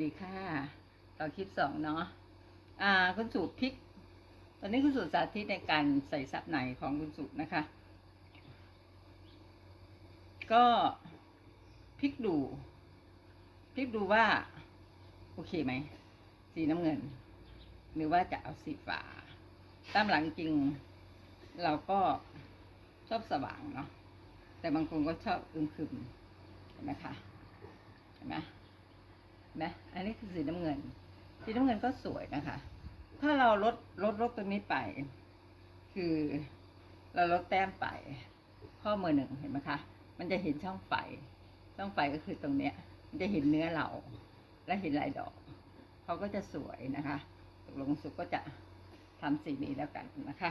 ดีค่ะต่อคลิปสองเนาะอ่าคุณสูตรพริก ตอนนี้คุณสูตรสาธิตในการใส่ซับในของคุณสูตรนะคะ ก็พลิกดูพลิกดูว่า โอเคไหม สีน้ำเงิน หรือว่าจะเอาสีฟ้าตามหลังจริง เราก็ชอบสว่างเนาะแต่บางคนก็ชอบอึมครึมเห็นไหมคะเห็นไหม นไหมอันนี้คือสีน้ำเงิน สีน้ำเงินก็สวยนะคะ ถ้าเราลดลดลดตรงนี้ไป คือเราลดแต้มไป ข้อมือหนึ่งเห็นไหมคะ มันจะเห็นช่องไฟ ช่องไฟก็คือตรงเนี้ย มันจะเห็นเนื้อเรา และเห็นลายดอก เขาก็จะสวยนะคะตกลงสุดก็จะทำสีนี้แล้วกันนะคะ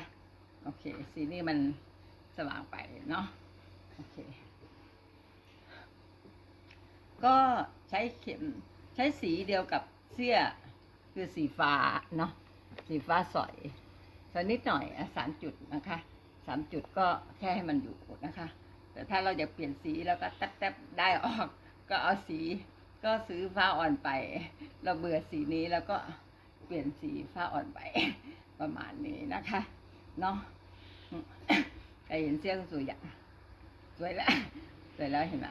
โอเค สีนี้มันสว่างไปเนาะ โอเค ก็ใช้เข็ม ใช้สีเดียวกับเสื้อคือสีฟ้าเนาะสีฟ้าสอยสอยนิดหน่อยสามจุดนะคะสามจุดก็แค่ให้มันอยู่นะคะ แต่ถ้าเราอยากเปลี่ยนสีแล้วก็แทบๆได้ออก ก็เอาสีก็ซื้อฟ้าอ่อนไป เราเบื่อสีนี้แล้วก็เปลี่ยนสีฟ้าอ่อนไปประมาณนี้นะคะเนาะใครเห็นเสื้อก็สวยอย่างสวยแล้วสวยแล้วเห็นไหม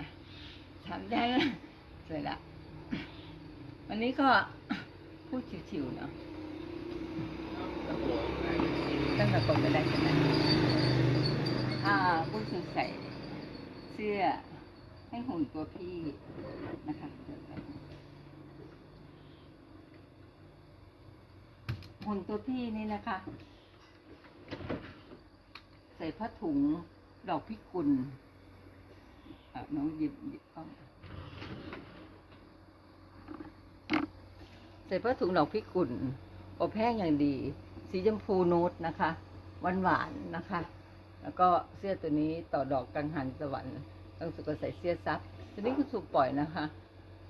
ทำได้แล้วสวยแล้ว วันนี้ก็พูดชิวๆเนาะตั้งแต่ก่อนก็ได้ใช่ไหมอ่าพูดถึงใส่เสื้อให้หุ่นตัวพี่นะคะหุ่นตัวพี่นี่นะคะ ใส่ผ้าถุงดอกพิกุลน้องหยิบหยิบเข้ามา ใส่ผ้าถุงดอกพิกุลอบแห้งอย่างดี สีชมพูนูดนะคะหวานหวานๆนะคะ แล้วก็เสื้อตัวนี้ต่อดอกกังหันสวรรค์ต้องสุกก็ใส่เสื้อซับตัวนี้คุณสุกปล่อยนะคะ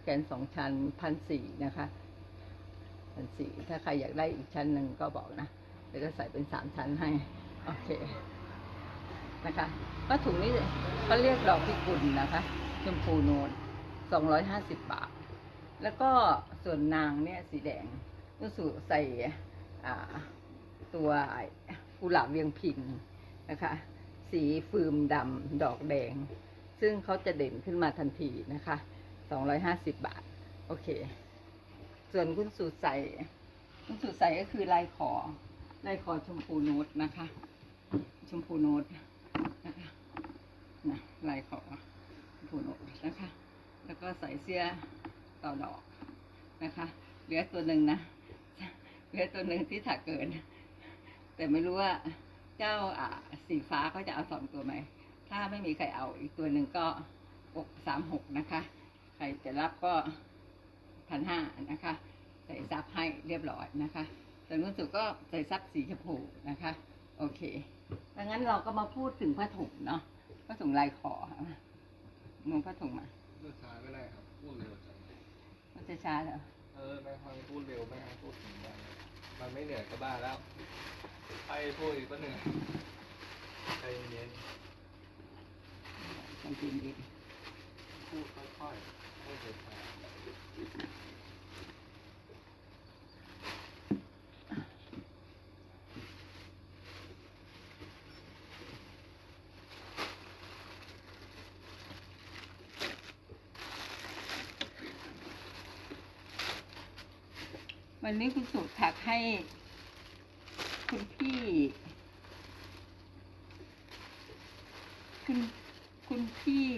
แขนสองชั้นพันสี่นะคะพันสี่ถ้าใครอยากได้อีกชั้นหนึ่งก็บอกนะเดี๋ยวก็ใส่เป็นสามชั้นให้ โอเคนะคะผ้าถุงนี้เขาเรียกดอกพิกุลนะคะ ชมพูโนนสองร้อยห้าสิบบาท แล้วก็ส่วนนางเนี่ยสีแดงรู้สึกใส่ตัวกุหลาบเวียงพิงนะคะ สีฟืมดำดอกแดง ซึ่งเขาจะเด่นขึ้นมาทันทีนะคะสองร้อยห้าสิบบาท โอเค ส่วนคุณสูตรใส่คุณสูตรใส่ก็คือลายขอลายขอชมพูโนตนะคะ ชมพูโนตนะคะนะลายขอชมพูโนตนะคะ แล้วก็ใส่เสื้อ ต่อดอกนะคะ เหลือตัวหนึ่งนะ เหลือตัวหนึ่งที่ถักเกิน แต่ไม่รู้ว่าเจ้าอ่าสีฟ้าเขาจะเอาสองตัวไหม ถ้าไม่มีใครเอาอีกตัวหนึ่งก็อกสามหกนะคะ ใครจะรับก็พันห้านะคะ ใส่ซับให้เรียบร้อยนะคะส่วนคุณสุก็ใส่ซับสีชมพูนะคะ โอเคดังนั้นเราก็มาพูดถึงผ้าถุงเนาะผ้าถุงลายขอค่ะมึงผ้าถุงมาพูดช้าก็ได้ครับพูดเร็ว มันจะช้าเหรอเออไม่ให้พูดเร็วไม่ให้พูดถึงมันมันไม่เหนื่อยก็บ้าแล้วไปพูดอีกก็เหนื่อยใจเย็นจริงๆอีกๆพูดค่อยๆพูดช้า วันนี้คุณสุถักให้ คุณพี่ คุณคุณพี่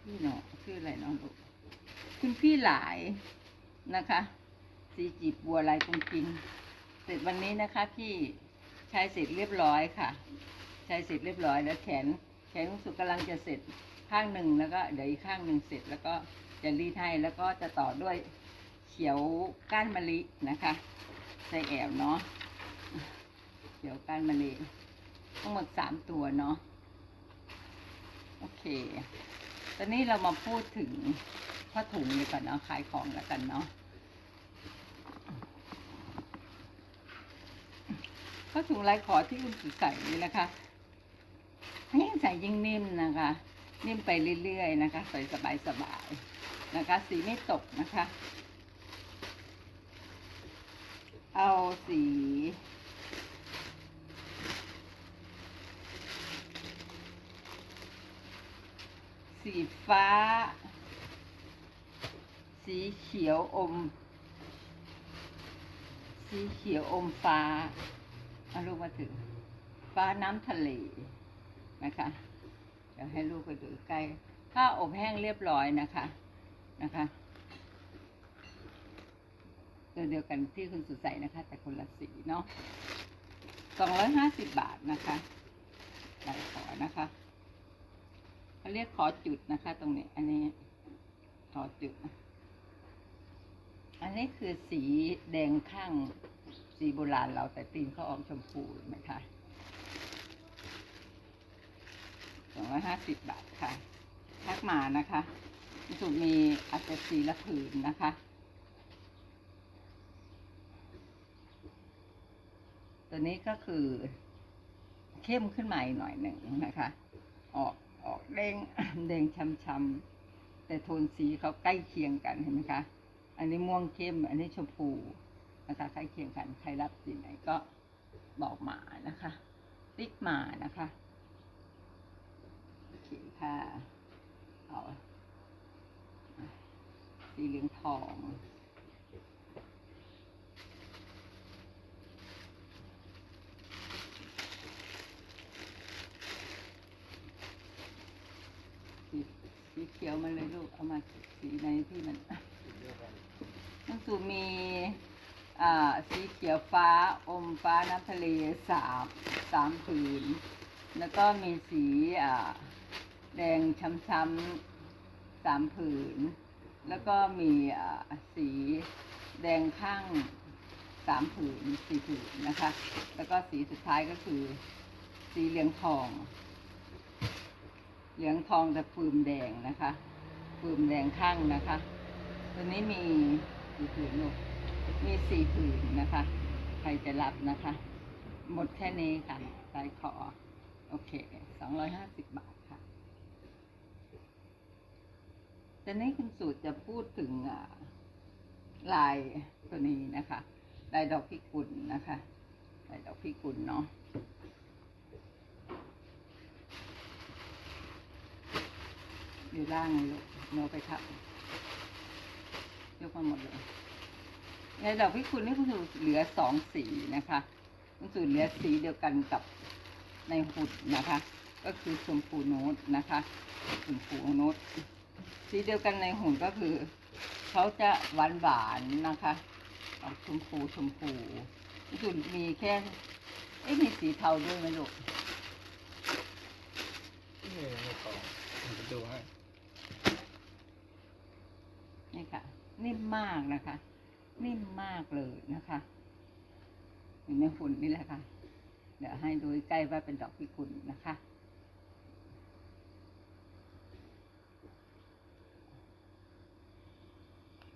พี่เนาะชื่ออะไรน้องลูกคุณพี่หลายนะคะ สีจีบบัวลายกรุงกิงเสร็จวันนี้นะคะพี่ใช้เสร็จเรียบร้อยค่ะ ใช้เสร็จเรียบร้อยแล้วแขนแขนคุณสุกำลังจะเสร็จข้างหนึ่งแล้วก็เดี๋ยวอีกข้างหนึ่งเสร็จแล้วก็จะรีดให้แล้วก็จะต่อด้วย เขียวก้านมะลินะคะใส่แอบเนาะเขียวก้านมะลิทั้งหมดสามตัวเนาะโอเค ตอนนี้เรามาพูดถึงผ้าถุงดีกว่าเนาะขายของแล้วกันเนาะผ้าถุงลายขอที่คุณสุใส่นี่นะคะยิ่งใส่ยิ่งนิ่มนะคะ นิ่มไปเรื่อยๆนะคะ ใส่สบายๆนะคะ สีไม่ตกนะคะ เอาสี สีฟ้า สีเขียวอม สีเขียวอมฟ้าเอาลูกมาถึง ฟ้าน้ำทะเลนะคะเดี๋ยวให้ลูกไปดูใกล้ ถ้าอบแห้งเรียบร้อยนะคะนะคะ ตัวเดียวกันที่คุณสุใส่นะคะ แต่คนละสีเนาะสองร้อยห้าสิบบาทนะคะลายขอนะคะเขาเรียกขอจุดนะคะ ตรงนี้ อันนี้ขอจุด อันนี้คือสีแดงข้างสีโบราณเราแต่ตีนเขาออกชมพูนไหมคะสองร้อยห้าสิบบาทค่ะ ทักมานะคะสุมีอาจจะสีละผืนนะคะ ตัวนี้ก็คือเข้มขึ้นมาอีกหน่อยหนึ่งนะคะ ออกออกแดงแดงช้ำๆแต่โทนสีเขาใกล้เคียงกันเห็นไหมคะ อันนี้ม่วงเข้ม อันนี้ชมพูนะคะใกล้เคียงกันใครรับสีไหนก็บอกมานะคะ ติ๊กมานะคะโอเคค่ะเอาสีเหลืองทอง สีสีเขียวมาเลยลูก เอา มาสีในที่มันน้องสูมีอ่าสีเขียวฟ้าอมฟ้าน้ำทะเลสามสามผืน แล้วก็มีสีอ่าแดงช้ำๆสามผืน แล้วก็มีอ่าสีแดงข้างสามผืนสี่ผืนนะคะ แล้วก็สีสุดท้ายก็คือ สีเหลืองทอง เหลืองทองแต่ฟืมแดงนะคะ ฟืมแดงข้างนะคะ ตัวนี้มีกี่ผืนลูกมีสี่ผืนนะคะ ใครจะรับนะคะ หมดแค่นี้ค่ะสายขอ โอเคสองร้อยห้าสิบบาทค่ะแต่นี้คุณสูตรจะพูดถึงลายตัวนี้นะคะลายดอกพิกุลนะคะลายดอกพิกุลเนาะอยู่ล่างเลยลูก โนไปทับยกมาหมดเลยในดอกพิกุลนี่คุณสูตรเหลือสองสีนะคะคุณสูตรเหลือสีเดียวกันกับในหุ่นนะคะ ก็คือชมพูโนตนะคะชมพูโน้ตสีเดียวกันในหุ่นก็คือเขาจะหวานหวานนะคะออกชมพูชมพูคุณสูตรมีแค่เอ๊ะมีสีเทาด้วยไหมลูกนี่ไม่พอผมจะดูให้ นี่ค่ะ นิ่มมากนะคะ นิ่มมากเลยนะคะอยู่ในหุ่นนี่แหละค่ะ เดี๋ยวให้ดูใกล้ว่าเป็นดอกพิกุลนะคะ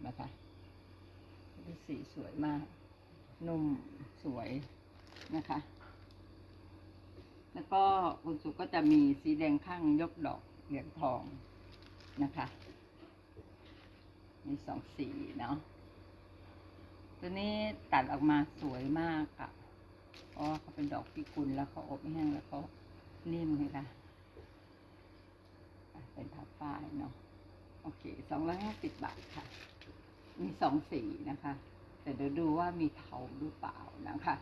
นะคะดูสีสวยมาก นุ่มสวยนะคะ แล้วก็คุณสุก็จะมีสีแดงข้างยกดอกเหลืองทองนะคะ มีสองสีเนาะตัวนี้ตัดออกมาสวยมากค่ะเพราะเขาเป็นดอกพิกุลแล้วเขาอบแห้งแล้วเขานิ่มเลยค่ะเป็นผ้าฝ้ายเนาะโอเคสองร้อยห้าสิบบาทค่ะ มีสองสีนะคะ แต่เดี๋ยวดูว่ามีเทาหรือเปล่านะคะ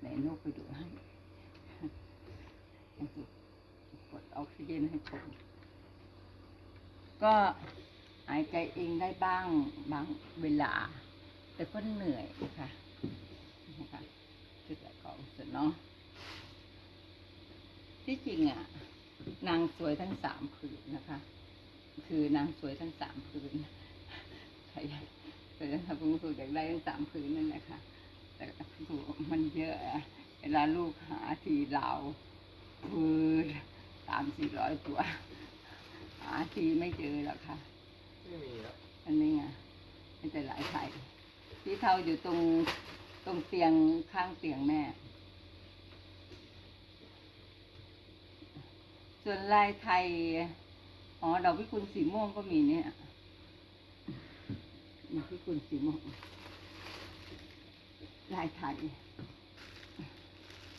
ไหนนกไปดูให้ให้ดูกดออกซิเจนให้ชม ก็หายใจเองได้บ้างบางเวลา แต่ก็เหนื่อยนะคะนะคะคือแต่ของสุดเนาะที่จริงอะ นางสวยทั้งสามผืนนะคะ คือนางสวยทั้งสามผืนใครอยากแต่ถ้าคุณสูอยากได้ทั้งสามผืนนั่นแหละค่ะแต่สูมันเยอะเวลาลูกหาทีเราพืนสามสี่ร้อยตัวาทีไม่เจอหรอกค่ะ ไม่มีแล้วอันนี้ไงไม่แต่หลายไทยสีเทาอยู่ตรงตรงเตียงข้างเตียงแม่ ส่วนลายไทย อ๋อ ดอกพิกุลสีม่วงก็มีเนี่ยดอกพิกุลสีม่วงลายไทย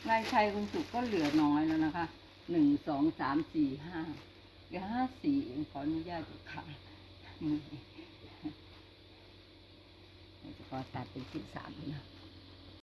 ลายไทยคุณสุกก็เหลือน้อยแล้วนะคะ หนึ่ง สอง สาม สี่ ห้า เหลือห้าสีเองขออนุญาตค่ะมือจะขอตัดเป็นสิบสามนะ